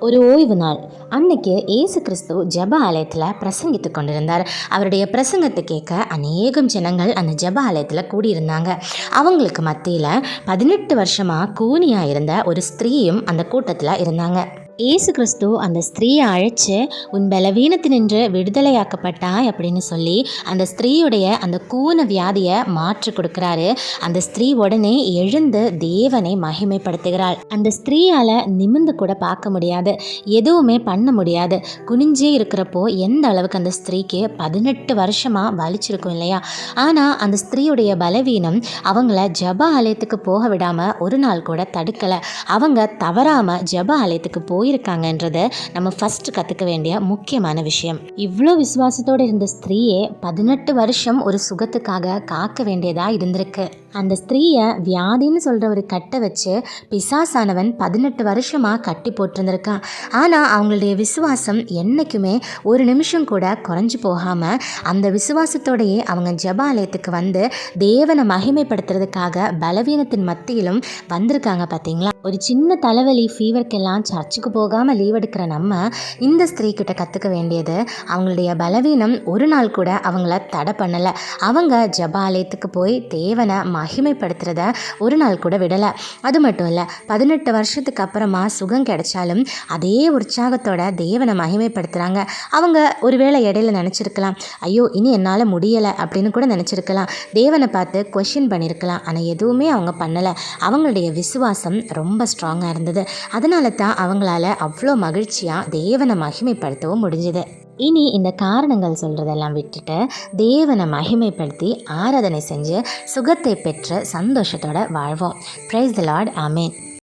ஒரு ஓய்வு நாள். அன்னைக்கு இயேசு கிறிஸ்து ஜெப ஆலயத்தில் பிரசங்கித்து கொண்டிருந்தார். அவருடைய பிரசங்கத்தை கேட்க அநேகம் ஜனங்கள் அந்த ஜெப ஆலயத்தில் கூடியிருந்தாங்க. அவங்களுக்கு மத்தியில் பதினெட்டு வருஷமாக கூனியாக இருந்த ஒரு ஸ்திரீயும் அந்த கூட்டத்தில் இருந்தாங்க. இயேசு கிறிஸ்து அந்த ஸ்திரீயை அழைச்சு உன் பலவீனத்தினின்று விடுதலையாக்கப்பட்டாய் அப்படின்னு சொல்லி அந்த ஸ்திரீயுடைய அந்த கூன வியாதியை மாற்றி கொடுக்குறாரு. அந்த ஸ்திரீ உடனே எழுந்து தேவனை மகிமைப்படுத்துகிறாள். அந்த ஸ்திரீயால் நிமிந்து கூட பார்க்க முடியாது. எதுவுமே பண்ண முடியாது. குனிஞ்சே இருக்கிறப்போ எந்த அளவுக்கு அந்த ஸ்திரீக்கு பதினெட்டு வருஷமாக வலிச்சிருக்கும் இல்லையா? ஆனால் அந்த ஸ்திரீயுடைய பலவீனம் அவங்கள ஜப ஆலயத்துக்கு போக விடாமல் ஒரு நாள் கூட தடுக்கலை. அவங்க தவறாமல் ஜப ஆலயத்துக்கு போய் போயிருக்காங்கன்றத நம்ம ஃபர்ஸ்ட் கற்றுக்க வேண்டிய முக்கியமான விஷயம். இவ்வளோ விசுவாசத்தோடு இருந்த ஸ்திரீயே பதினெட்டு வருஷம் ஒரு சுகத்துக்காக காக்க வேண்டியதாக இருந்திருக்கு. அந்த ஸ்திரீயை வியாதின்னு சொல்கிற ஒரு கட்டை வச்சு பிசாசானவன் பதினெட்டு வருஷமாக கட்டி போட்டிருந்திருக்கான். ஆனால் அவங்களுடைய விசுவாசம் என்றைக்குமே ஒரு நிமிஷம் கூட குறைஞ்சி போகாமல் அந்த விசுவாசத்தோடையே அவங்க ஜபாலயத்துக்கு வந்து தேவனை மகிமைப்படுத்துறதுக்காக பலவீனத்தின் மத்தியிலும் வந்திருக்காங்க பார்த்தீங்களா ஒரு சின்ன தலைவலி ஃபீவருக்கெல்லாம் சர்ச்சுக்கு போகாமல் லீவ் எடுக்கிற நம்ம இந்த ஸ்திரீ கிட்ட கற்றுக்க வேண்டியது அவங்களுடைய பலவீனம் ஒரு நாள் கூட அவங்கள தடை பண்ணலை. அவங்க ஜபாலயத்துக்கு போய் தேவனை மகிமைப்படுத்துறத ஒரு நாள் கூட விடலை. அது மட்டும் இல்லை பதினெட்டு வருஷத்துக்கு அப்புறமா சுகம் கிடைச்சாலும் அதே உற்சாகத்தோட தேவனை மகிமைப்படுத்துகிறாங்க அவங்க ஒருவேளை இடையில நினச்சிருக்கலாம் ஐயோ இனி என்னால் முடியலை அப்படின்னு கூட நினச்சிருக்கலாம். தேவனை பார்த்து கொஷின் பண்ணியிருக்கலாம் ஆனால் எதுவுமே அவங்க பண்ணலை. அவங்களுடைய விசுவாசம் ரொம்ப ஸ்ட்ராங்காக இருந்தது. அதனால தான் அவங்களால அவ்வளோ மகிழ்ச்சியாக தேவனை மகிமைப்படுத்தவும் முடிஞ்சுது. இனி இந்த காரணங்கள் சொல்கிறதெல்லாம் விட்டுட்டு தேவனை மகிமைப்படுத்தி ஆராதனை செஞ்சு சுகத்தை பெற்று சந்தோஷத்தோட வாழ்வோம். ப்ரைஸ் த லார்ட் அமேன்